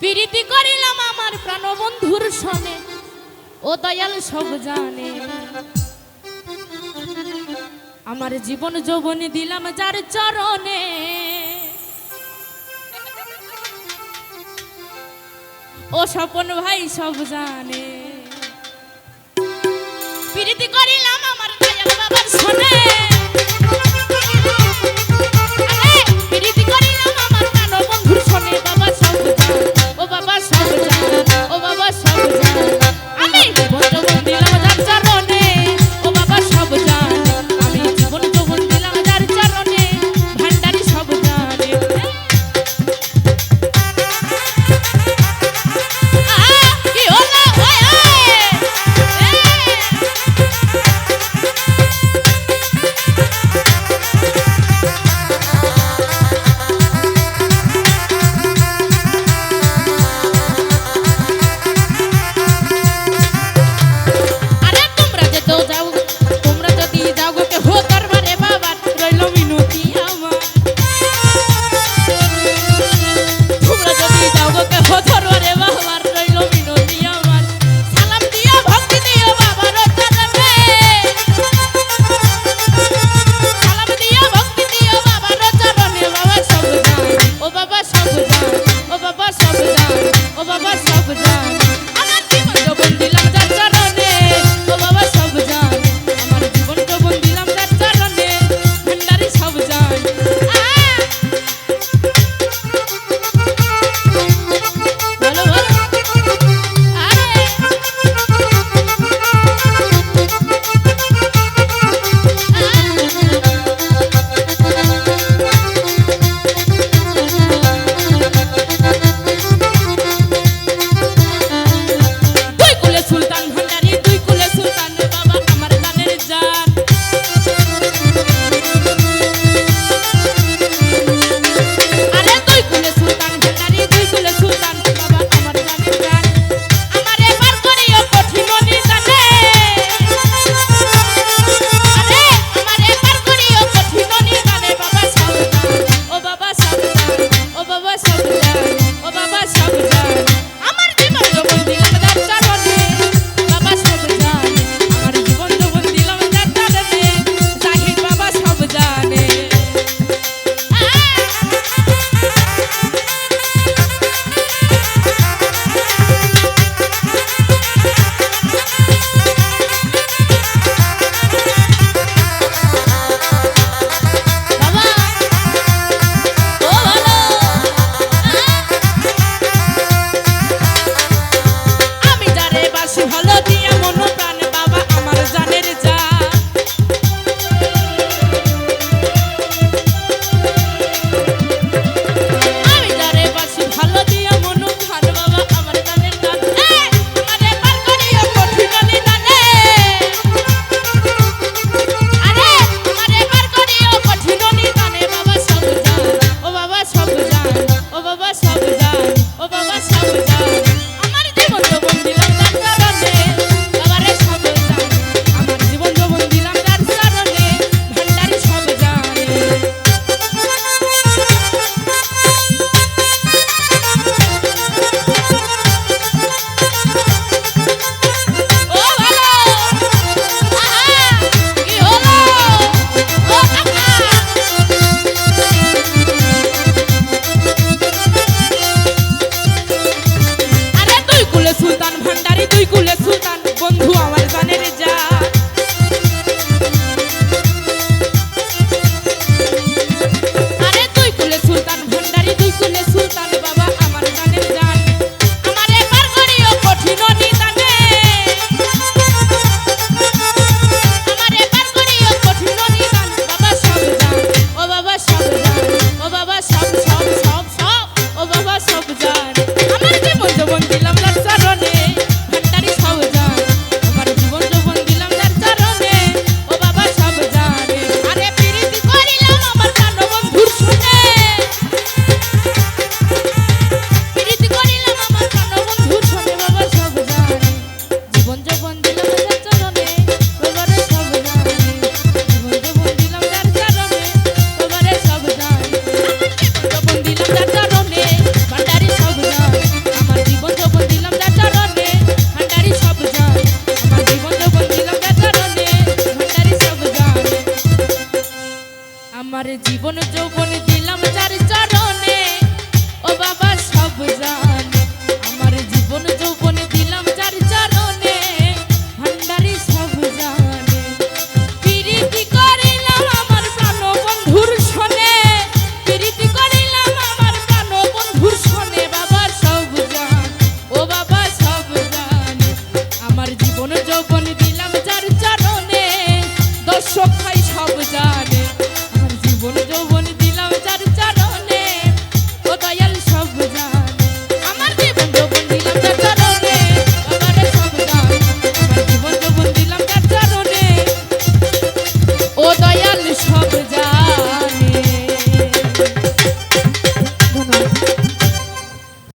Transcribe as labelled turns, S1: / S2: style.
S1: প্রীতি করিলাম আমার প্রাণবন্ধুর সনে। ও দয়াল সব জানে। আমার জীবন যৌবন দিলাম যার চরণে। ও স্বপন ভাই সব জানে। প্রীতি করিলাম আমার দয়াল বাবার Ô, vovó, só cuidado. জীবন চোখ